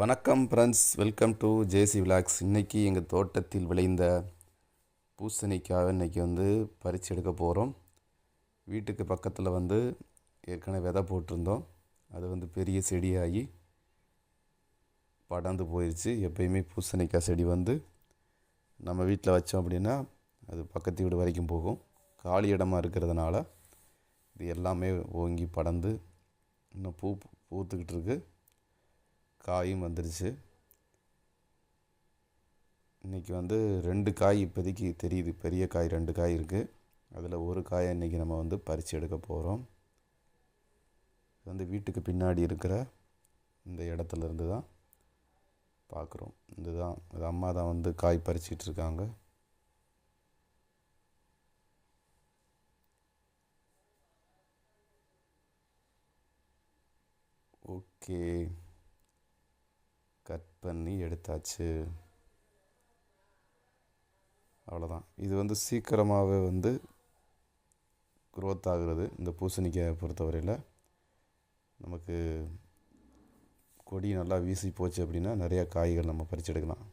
வணக்கம் friends welcome to JC vlogs இன்றைக்கி எங்கள் தோட்டத்தில் விளைந்த பூசணிக்காக இன்றைக்கி வந்து பறித்து எடுக்க போகிறோம் வீட்டுக்கு பக்கத்தில் வந்து ஏற்கனவே விதை போட்டிருந்தோம். அது வந்து பெரிய செடியாகி படர்ந்து போயிடுச்சு எப்பயுமே பூசணிக்காய் செடி வந்து நம்ம வீட்டில் வச்சோம் அப்படின்னா அது பக்கத்து வீடு வரைக்கும் போகும். காலி இடமா இருக்கிறதுனால இது எல்லாமே ஓங்கி படர்ந்து இன்னும் பூ பூத்துக்கிட்டு இருக்குது காயும் வந்துருச்சு. இன்றைக்கி வந்து ரெண்டு காய் இப்போதைக்கு தெரியுது. பெரிய காய் ரெண்டு காய் இருக்குது அதில் ஒரு காயை இன்றைக்கி நம்ம வந்து பறித்து எடுக்க போகிறோம் இது வந்து வீட்டுக்கு பின்னாடி இருக்கிற இந்த இடத்துல இருந்து தான் பார்க்குறோம். இதுதான் இது அம்மா தான் வந்து காய் பறிச்சிட்டு இருக்காங்க. ஓகே. கட் பண்ணி எடுத்தாச்சு. அவ்வளோதான் இது வந்து சீக்கிரமாகவே வந்து க்ரோத் ஆகுறது. இந்த பூசணிக்காயை பொறுத்தவரையில் நமக்கு கொடி நல்லா வீசி போச்சு அப்படின்னா நிறையா காய்கள் நம்ம பறிச்சு எடுக்கலாம்